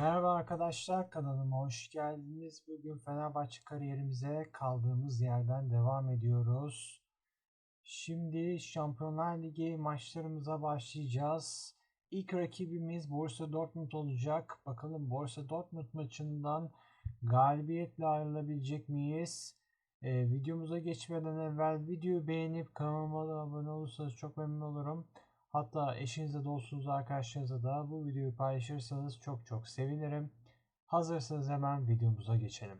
Merhaba arkadaşlar kanalıma hoş geldiniz. Bugün Fenerbahçe kariyerimize kaldığımız yerden devam ediyoruz. Şimdi Şampiyonlar Ligi maçlarımıza başlayacağız. İlk rakibimiz Borussia Dortmund olacak. Bakalım Borussia Dortmund maçından galibiyetle ayrılabilecek miyiz? Ee, videomuza geçmeden evvel videoyu beğenip kanalıma abone olursanız çok memnun olurum. Hatta eşinize, dostunuza, arkadaşlarınıza da bu videoyu paylaşırsanız çok çok sevinirim. Hazırsanız hemen videomuza geçelim.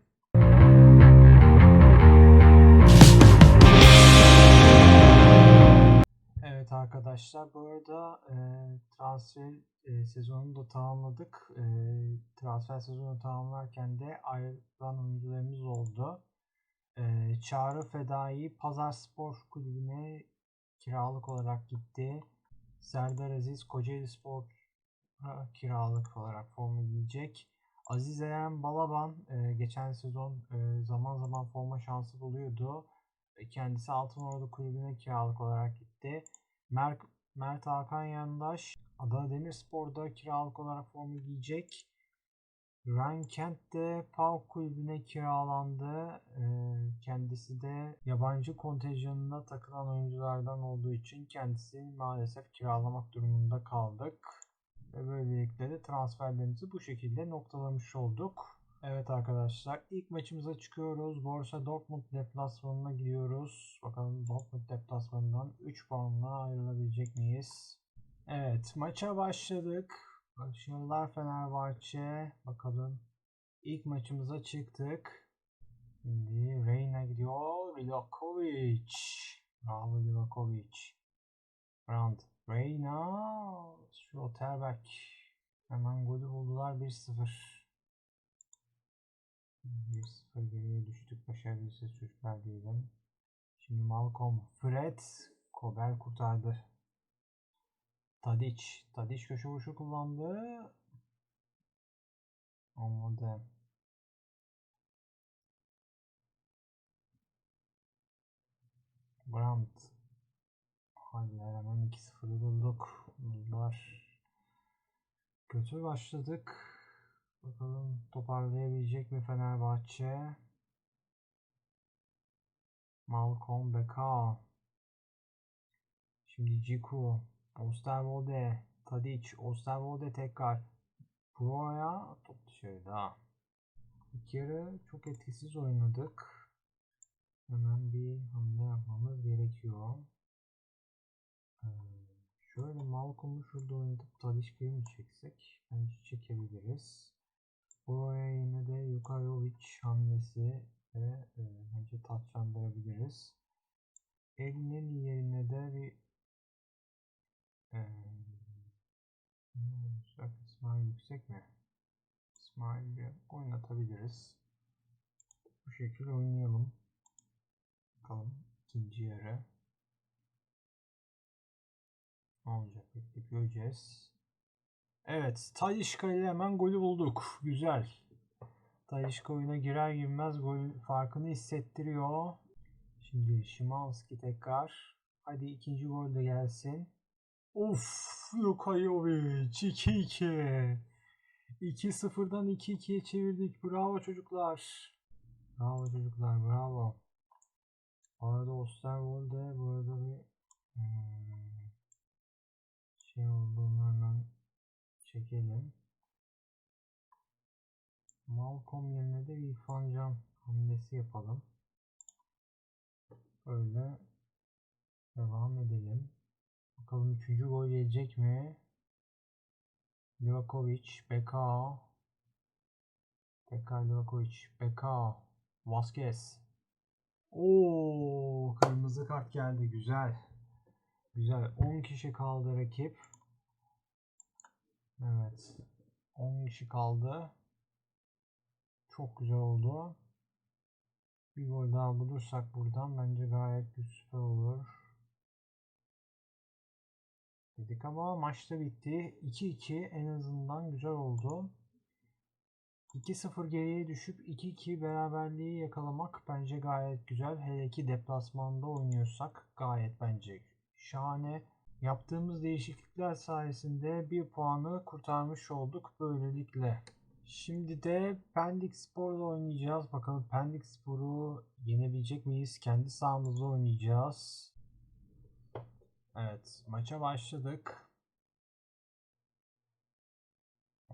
Evet arkadaşlar bu arada e, transfer e, sezonunu da tamamladık. E, transfer sezonu tamamlarken de ayrılan oyuncularımız oldu. E, Çağrı Fedai Pazar Spor Kulübü'ne kiralık olarak gitti. Serdar Aziz Kocaeli Spor kiralık olarak forma giyecek. Aziz Eren Balaban e, geçen sezon e, zaman zaman forma şansı buluyordu. E, kendisi Altınordu Kulübü'ne kiralık olarak gitti. Mert, Mert Hakan Yandaş Adana Demirspor'da kiralık olarak forma giyecek. Ryan Kent de PAOK kulübüne kiralandı. Ee, kendisi de yabancı kontenjanına takılan oyunculardan olduğu için kendisi maalesef kiralamak durumunda kaldık. Ve böylelikle de transferlerimizi bu şekilde noktalamış olduk. Evet arkadaşlar ilk maçımıza çıkıyoruz. Borussia Dortmund deplasmanına gidiyoruz. Bakalım Dortmund deplasmanından 3 puanla ayrılabilecek miyiz? Evet maça başladık. Başarılar Fenerbahçe. Bakalım. İlk maçımıza çıktık. Şimdi Reyna gidiyor. Livakovic. Bravo Livakovic. Brandt. Reyna. Schlotterbeck. Hemen golü buldular 1-0. 1-0 geriye düştük. Başarılıysa çocuklar diyelim. Şimdi Malcolm. Fred. Kobel kurtardı. Tadic. Tadic köşe vuruşu kullandı. Olmadı. Brandt. Haller hemen 2-0'ı bulduk. Buldular. Kötü başladık. Bakalım toparlayabilecek mi Fenerbahçe? Malcolm Beka. Şimdi Ciku. Osterwolde, Tadic, Osterwolde tekrar Pro'ya top dışarıda. İlk yarı çok etkisiz oynadık. Hemen bir hamle yapmamız gerekiyor. Ee, şöyle Malcolm'u şurada oynatıp Tadic'e mi çeksek? Bence çekebiliriz. Pro'ya yine de Yukayovic hamlesi ve e, bence taçlandırabiliriz. Elinin yerine de bir ee, İsmail yüksek mi? İsmail'i oynatabiliriz. Bu şekilde oynayalım. Bakalım ikinci yarı. Ne olacak bekleyip göreceğiz. Evet. Talişka ile hemen golü bulduk. Güzel. Talişka oyuna girer girmez gol farkını hissettiriyor. Şimdi Şimanski tekrar. Hadi ikinci gol de gelsin. Of Lukajovic 2-2. 2-0'dan 2-2'ye çevirdik. Bravo çocuklar. Bravo çocuklar bravo. Bu arada Osterwolde bu arada bir hmm, şey olduğunu çekelim. Malcolm yerine de bir İrfan hamlesi yapalım. Böyle devam edelim. Üçüncü gol gelecek mi? Livakovic, Beka. Beka, Livakovic, Beka. Vasquez. Oo, kırmızı kart geldi. Güzel. Güzel. 10 kişi kaldı rakip. Evet. 10 kişi kaldı. Çok güzel oldu. Bir gol daha bulursak buradan bence gayet süper olur dedik ama maçta bitti. 2-2 en azından güzel oldu. 2-0 geriye düşüp 2-2 beraberliği yakalamak bence gayet güzel. Hele ki deplasmanda oynuyorsak gayet bence şahane. Yaptığımız değişiklikler sayesinde bir puanı kurtarmış olduk böylelikle. Şimdi de Pendik Spor'la oynayacağız. Bakalım Pendik Spor'u yenebilecek miyiz? Kendi sahamızda oynayacağız. Evet, maça başladık.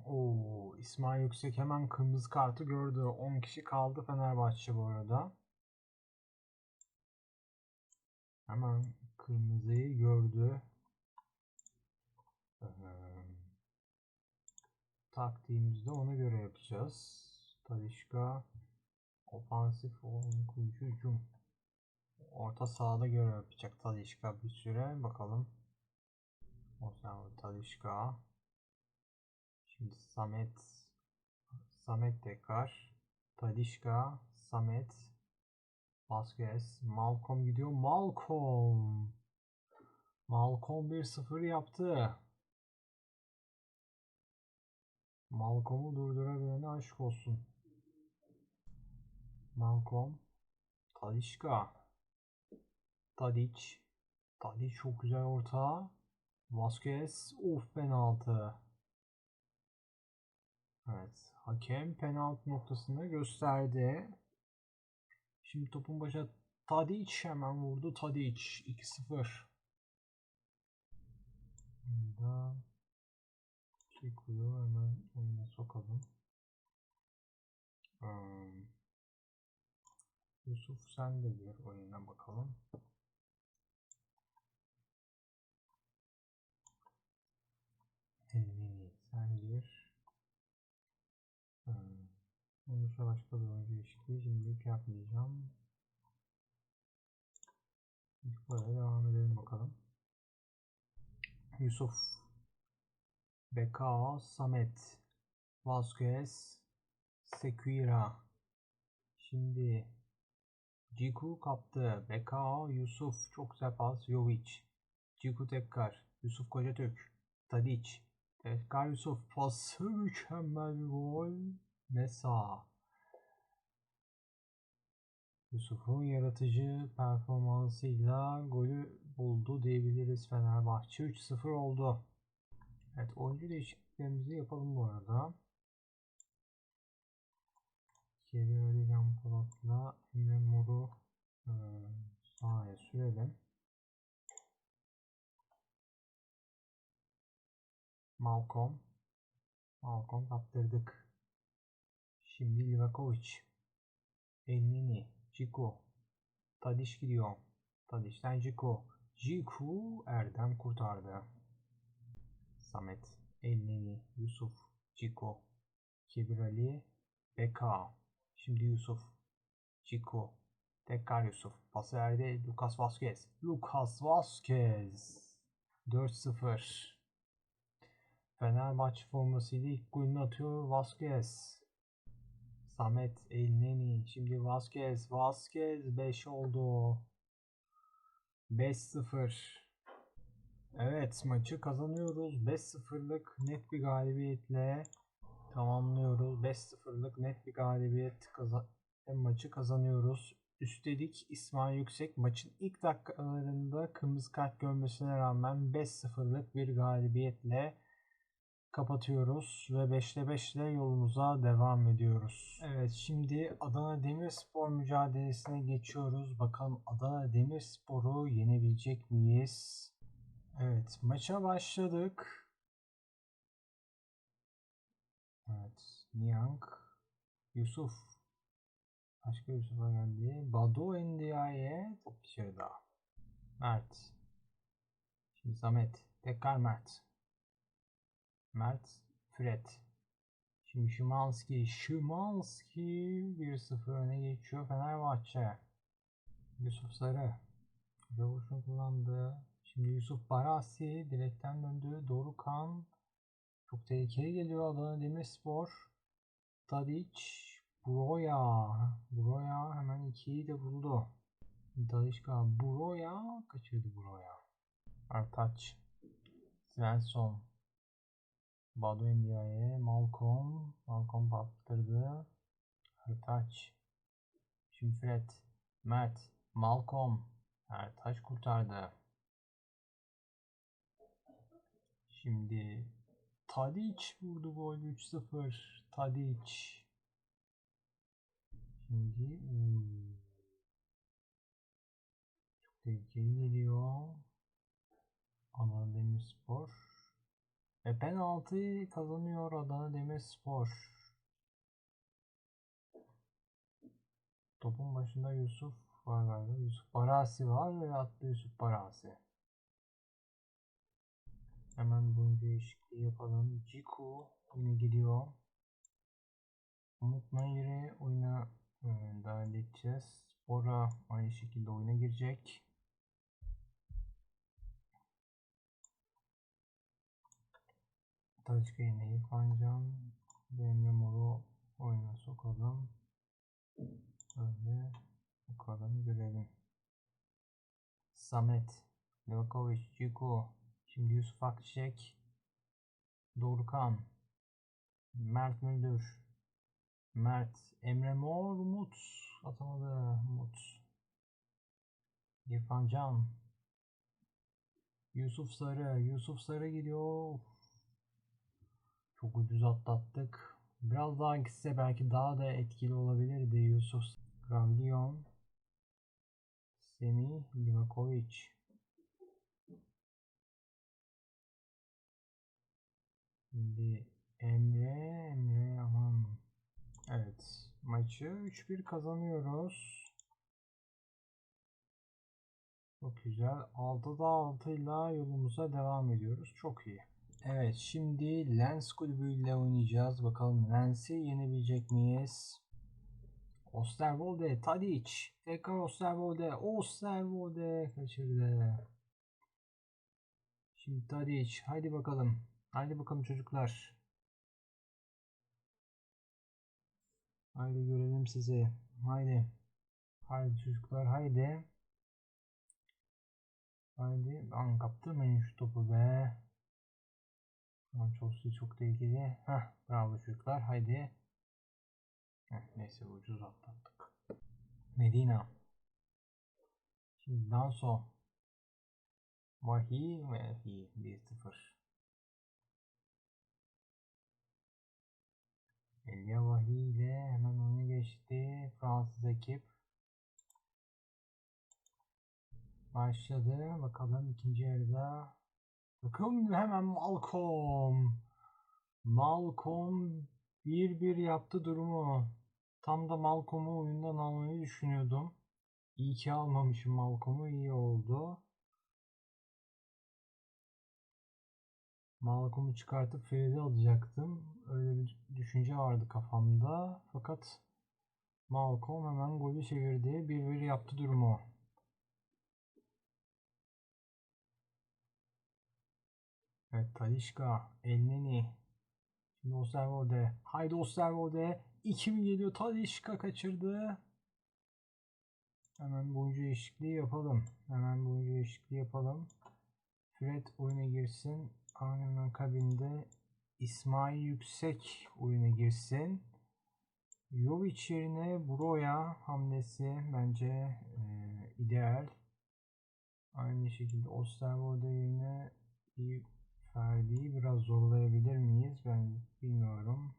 Oo, İsmail Yüksek hemen kırmızı kartı gördü. 10 kişi kaldı Fenerbahçe bu arada. Hemen kırmızıyı gördü. Ee, taktiğimizde ona göre yapacağız. Talişka ofansif oyuncu hücum. Orta sahada göre yapacak Talişka bir süre. Bakalım. O zaman Talişka. Şimdi Samet. Samet tekrar. Talişka. Samet. Vasquez. Malcolm gidiyor. Malcolm. Malcolm 1-0 yaptı. Malcolm'u durdurabilene aşk olsun. Malcolm. Talişka. Tadic. Tadic çok güzel orta. Vasquez. Of penaltı. Evet. Hakem penaltı noktasını gösterdi. Şimdi topun başına Tadic hemen vurdu. Tadic 2-0. Burada Çeku'yu hemen oyuna sokalım. Hmm. Yusuf sen de bir oyuna bakalım. Elmini sen gir. Hmm. Olursa başka bir oyuncu değişikliği şimdilik yapmayacağım. İlk böyle devam edelim bakalım. Yusuf Bekao, Samet, Vasquez, Sekira. Şimdi Ciku kaptı. Bekao, Yusuf. Çok güzel pas. Jovic. Ciku tekrar. Yusuf Kocatürk. Tadic. Tekrar Yusuf. Pası mükemmel bir gol. Mesa. Yusuf'un yaratıcı performansıyla golü buldu diyebiliriz Fenerbahçe. 3-0 oldu. Evet oyuncu değişikliklerimizi yapalım bu arada. Kevin Ali Can Polat'la Emre Mor'u e, sahaya sürelim. Malcolm. Malcolm kaptırdık. Şimdi Livakovic. Elneni. Ciku. Tadiş gidiyor. Tadiş'ten Ciku. Ciku Erdem kurtardı. Samet, Elneni, Yusuf, Ciko, Kebir Ali, Beka. Şimdi Yusuf, Ciko, tekrar Yusuf. Pası verdi Lucas Vasquez. Lucas Vasquez. 4-0. Fenerbahçe formasıyla ilk golünü atıyor Vasquez. Samet, Elneni. Şimdi Vasquez. Vasquez 5 oldu. 5-0. Evet maçı kazanıyoruz. 5-0'lık net bir galibiyetle tamamlıyoruz. 5-0'lık net bir galibiyet kazan maçı kazanıyoruz. Üstelik İsmail Yüksek maçın ilk dakikalarında kırmızı kart görmesine rağmen 5-0'lık bir galibiyetle kapatıyoruz ve 5'te 5 ile yolumuza devam ediyoruz. Evet şimdi Adana Demirspor mücadelesine geçiyoruz. Bakalım Adana Demirspor'u yenebilecek miyiz? Evet, maça başladık. Evet, Niang, Yusuf. Başka Yusuf'a geldi. Badu Ndiaye top dışarıda. Mert. Şimdi Samet. Tekrar Mert. Mert. Fred. Şimdi Şimanski. Şimanski 1-0 öne geçiyor Fenerbahçe. Yusuf Sarı. Rövoş'un kullandığı Şimdi Yusuf Barasi direkten döndü. Dorukan çok tehlikeli geliyor Adana Demirspor. Tadic, Broya. Broya hemen ikiyi de buldu. Dalişka, Broya kaçırdı Broya. Artaç, Svensson, Badu Ndiaye, Malcolm, Malcolm baktırdı. Artaç, şimdi Fred, Mert, Malcolm, Ertaş kurtardı. Şimdi Tadic vurdu gol 3-0. Tadic. Şimdi hmm, çok tehlikeli geliyor. Adana Demirspor. Ve penaltı kazanıyor Adana Demirspor. Topun başında Yusuf var galiba. Yusuf Barasi var ve attı Yusuf Barasi. Hemen bu değişikliği yapalım. Ciku oyuna giriyor. Umut Nayir'i oyuna e, dahil edeceğiz. Bora aynı şekilde oyuna girecek. Taşka yine İrfan Can ve Emre Mor'u oyuna sokalım. Öyle bakalım görelim. Samet, Livakovic, Ciku, şimdi Yusuf Akçek, Dorukhan, Mert Müldür, Mert, Emre Mor, Umut, atamadı Umut. İrfan Can, Yusuf Sarı, Yusuf Sarı gidiyor. Çok ucuz atlattık. Biraz daha gitse belki daha da etkili olabilirdi Yusuf. Gravlion, Semih Livakovic. Şimdi Emre, Emre aman. Evet, maçı 3-1 kazanıyoruz. Çok güzel. 6'da 6 ile yolumuza devam ediyoruz. Çok iyi. Evet, şimdi Lens kulübüyle oynayacağız. Bakalım Lens'i yenebilecek miyiz? Osterwolde, Tadic. Tekrar Osterwolde. Osterwolde kaçırdı. Şimdi Tadic. Haydi bakalım. Haydi bakalım çocuklar. Haydi görelim sizi. Haydi. Haydi çocuklar haydi. Haydi. Lan kaptırmayın şu topu be. Lan çok çok tehlikeli. Heh, bravo çocuklar. Haydi. Heh, neyse ucuz atlattık. Medina. Şimdi Danso. Vahiy ve Vahiy 1-0. Elia Vahiy ile hemen oyuna geçti. Fransız ekip. Başladı. Bakalım ikinci yarıda. Bakın hemen Malcolm. Malcolm 1-1 yaptı durumu. Tam da Malcolm'u oyundan almayı düşünüyordum. İyi ki almamışım Malcolm'u. iyi oldu. Malcolm'u çıkartıp Fred'i alacaktım. Öyle bir düşünce vardı kafamda. Fakat Malcolm hemen golü çevirdi. 1-1 yaptı durumu. Evet Talişka, Elneni. Şimdi Osterwolde. Haydi Osterwolde. 2 mi geliyor? Talişka kaçırdı. Hemen bu oyuncu değişikliği yapalım. Hemen bu oyuncu değişikliği yapalım. Fred oyuna girsin. Hemen kabinde İsmail Yüksek oyuna girsin. Jovic yerine Broya hamlesi bence e, ideal. Aynı şekilde Osterwolde yerine bir Ferdi'yi biraz zorlayabilir miyiz? Ben bilmiyorum.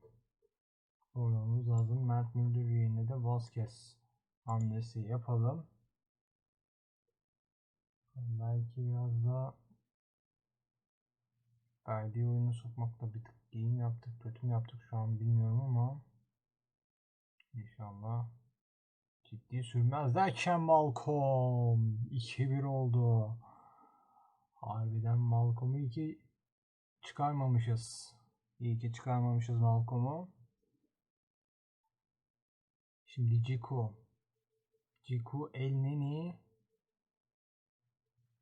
Zorlamamız lazım. Mert Müldür yerine de Vazquez hamlesi yapalım. Belki biraz da Ferdi'yi oyunu sokmakla bir tık iyi mi yaptık, kötü mü yaptık şu an bilmiyorum ama inşallah ciddi sürmez derken Malcolm 2-1 oldu. Harbiden Malcolm'u 2 çıkarmamışız. İyi ki çıkarmamışız Malcolm'u. Şimdi Ciku. Ciku Elneni.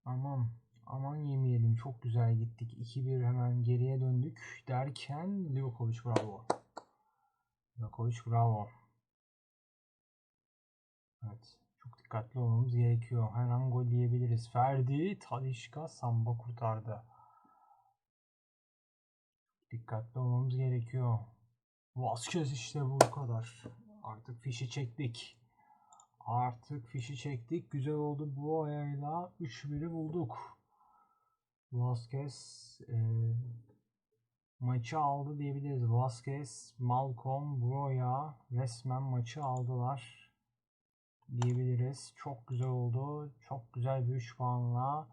Aman. Aman yemeyelim. Çok güzel gittik. 2-1 hemen geriye döndük. Derken Livakovic bravo. Livakovic bravo. Evet. Çok dikkatli olmamız gerekiyor. Her an gol diyebiliriz. Ferdi, Talişka, Samba kurtardı. Dikkatli olmamız gerekiyor. Vazquez işte bu kadar. Artık fişi çektik. Artık fişi çektik. Güzel oldu bu ayayla 3-1'i bulduk. Vazquez e, maçı aldı diyebiliriz. Vasquez, Malcolm, Broya resmen maçı aldılar diyebiliriz. Çok güzel oldu. Çok güzel bir 3 puanla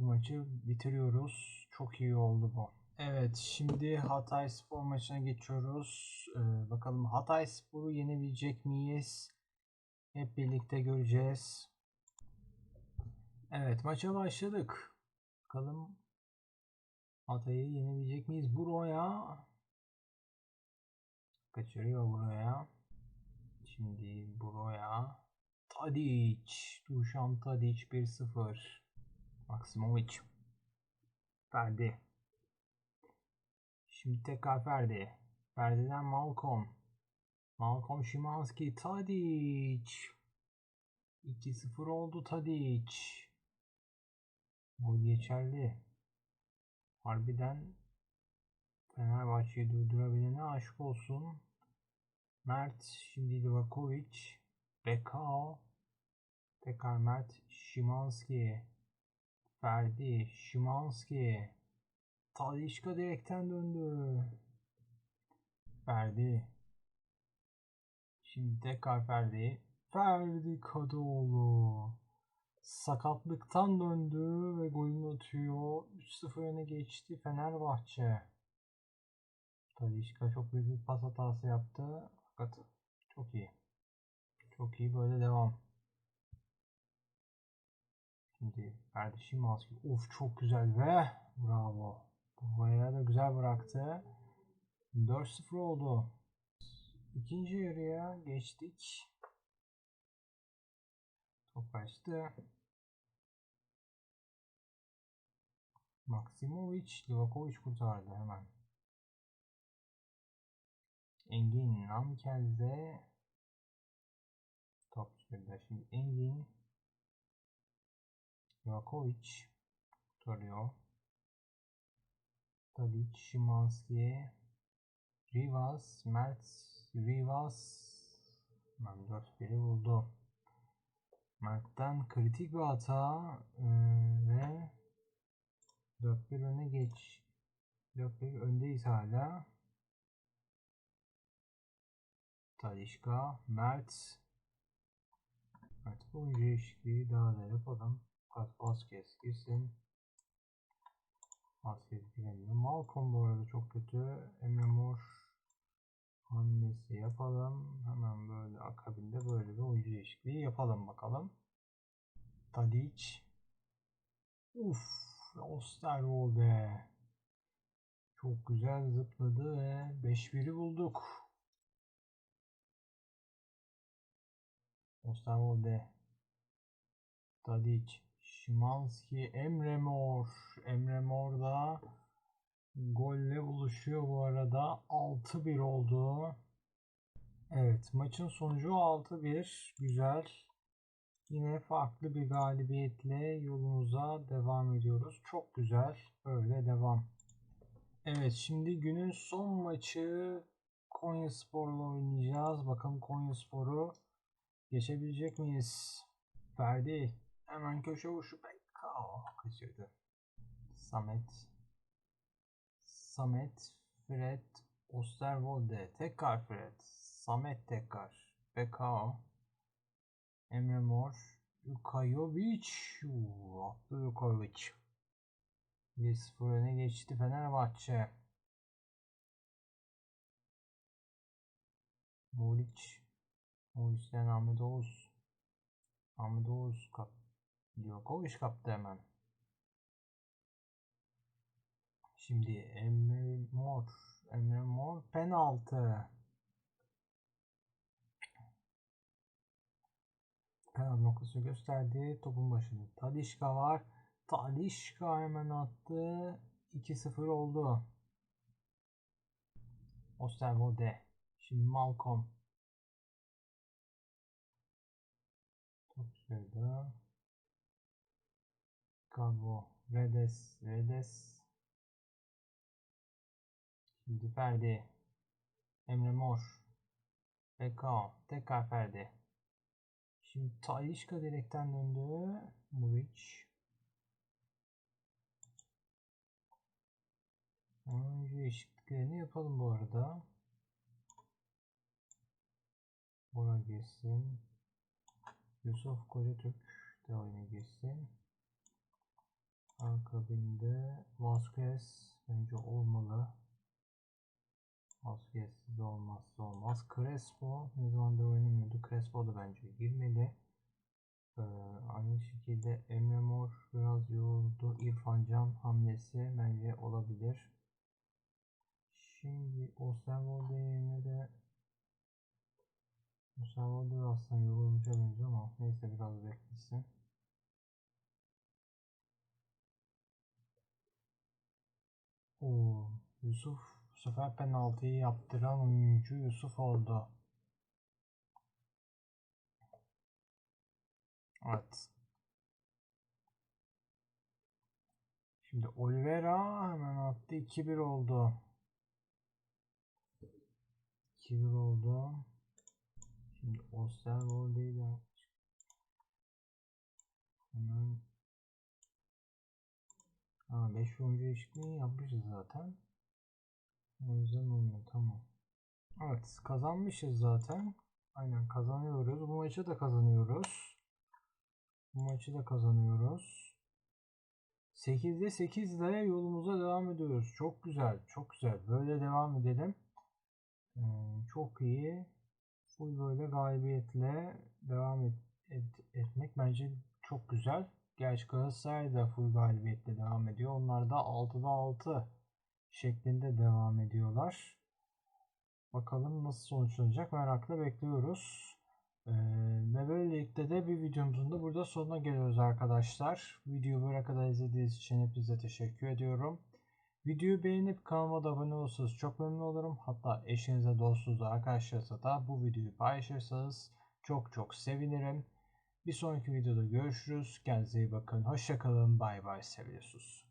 bu maçı bitiriyoruz. Çok iyi oldu bu. Evet şimdi Hatay Spor maçına geçiyoruz. Ee, bakalım Hatay Spor'u yenebilecek miyiz? Hep birlikte göreceğiz. Evet maça başladık. Bakalım Hatay'ı yenebilecek miyiz? Buraya kaçırıyor buraya. Şimdi buraya Tadic, Dušan Tadic 1-0. Maksimovic. Ferdi. Şimdi tekrar Ferdi. Ferdi'den Malcolm. Malcolm Şimanski. Tadic. 2-0 oldu Tadic. Gol geçerli. Harbiden Fenerbahçe'yi durdurabilene aşk olsun. Mert, şimdi Livakovic, Bekao, tekrar Mert, Şimanski, Ferdi, Şimanski, Talişka direkten döndü. Ferdi. Şimdi tekrar Ferdi. Ferdi Kadıoğlu. Sakatlıktan döndü ve golünü atıyor. 3-0 öne geçti Fenerbahçe. Talişka çok büyük bir pas hatası yaptı. Fakat çok iyi. Çok iyi böyle devam. Şimdi Ferdi Şimanski. Of çok güzel ve bravo. Buraya da güzel bıraktı. 4-0 oldu. İkinci yarıya geçtik. Top açtı. Maksimovic, Livakovic kurtardı hemen. Engin Namkel'de top şurada. Şimdi Engin Livakovic kurtarıyor. Tadic, Şimanski, Rivas, Mert, Rivas ben 4-1'i buldu. Mert'ten kritik bir hata ee, ve 4-1 öne geç. 4-1 öndeyiz hala. Talişka, Mert. Mert bu değişikliği daha da yapalım. Kat Vasquez girsin. Vasquez giremiyor. Malcolm bu arada çok kötü. Emre Mor hamlesi yapalım. Hemen böyle akabinde böyle bir oyuncu değişikliği yapalım bakalım. Tadic. Uf, Osterwolde. Çok güzel zıpladı ve 5-1'i bulduk. Osterwolde. Tadic. Şimanski. Emre Mor. Emre Mor da golle buluşuyor bu arada. 6-1 oldu. Evet maçın sonucu 6-1. Güzel. Yine farklı bir galibiyetle yolumuza devam ediyoruz. Çok güzel. Böyle devam. Evet şimdi günün son maçı Konya Spor'la oynayacağız. Bakalım Konya Spor'u geçebilecek miyiz? Ferdi hemen köşe vuruşu. Bekao kaçırdı. Samet. Samet Fred Osterwolde. Tekrar Fred. Samet tekrar. Bekao Emre Mor. Lukajovic attı Lukajovic 1-0 öne geçti Fenerbahçe. Molic Molic'den Ahmet Oğuz. Ahmet Oğuz kap Djokovic kaptı hemen Şimdi Emre Mor Emre Mor penaltı penaltı noktasını gösterdi. Topun başında Talişka var. Talişka hemen attı. 2-0 oldu. Osterwolde. Şimdi Malcolm. Top şurada. Cabo. Redes. Redes. Şimdi Ferdi. Emre Mor. Bekao. Tekrar Ferdi. Şimdi Talişka direkten döndü. Muric. Oyuncu değişikliklerini yapalım bu arada. Bora girsin. Yusuf Kocatürk de oyuna girsin. Akabinde Vasquez bence olmalı. Vasquez de olmazsa olmaz. Crespo ne zamandır oynamıyordu. Crespo da bence girmeli. Ee, aynı şekilde Emre Mor biraz yoruldu. İrfan Can hamlesi bence olabilir. Şimdi Osterwolde yerine de Osterwolde aslında benziyor ama neyse biraz beklesin. Oo, Yusuf bu sefer penaltıyı yaptıran oyuncu Yusuf oldu. Evet. Şimdi Oliveira hemen attı. 2-1 oldu. 2-1 oldu. Şimdi Osterwolde'yi de hemen ha 5 oyuncu değişikliği yapmışız zaten. O yüzden olmuyor. Tamam. Evet kazanmışız zaten. Aynen kazanıyoruz. Bu maçı da kazanıyoruz. Bu maçı da kazanıyoruz. 8'de 8 ile yolumuza devam ediyoruz. Çok güzel. Çok güzel. Böyle devam edelim. Ee, çok iyi. Full böyle galibiyetle devam et, et, etmek bence çok güzel. Gerçi Galatasaray da full galibiyetle devam ediyor. Onlar da 6'da 6 şeklinde devam ediyorlar. Bakalım nasıl sonuçlanacak merakla bekliyoruz. Ee, ve böylelikle de bir videomuzun da burada sonuna geliyoruz arkadaşlar. Videoyu buraya kadar izlediğiniz için hepinize teşekkür ediyorum. Videoyu beğenip kanalıma da abone olursanız çok memnun olurum. Hatta eşinize, dostunuza, arkadaşlarınıza da bu videoyu paylaşırsanız çok çok sevinirim. Bir sonraki videoda görüşürüz. Kendinize iyi bakın. Hoşçakalın. Bay bay. Seviyorsunuz.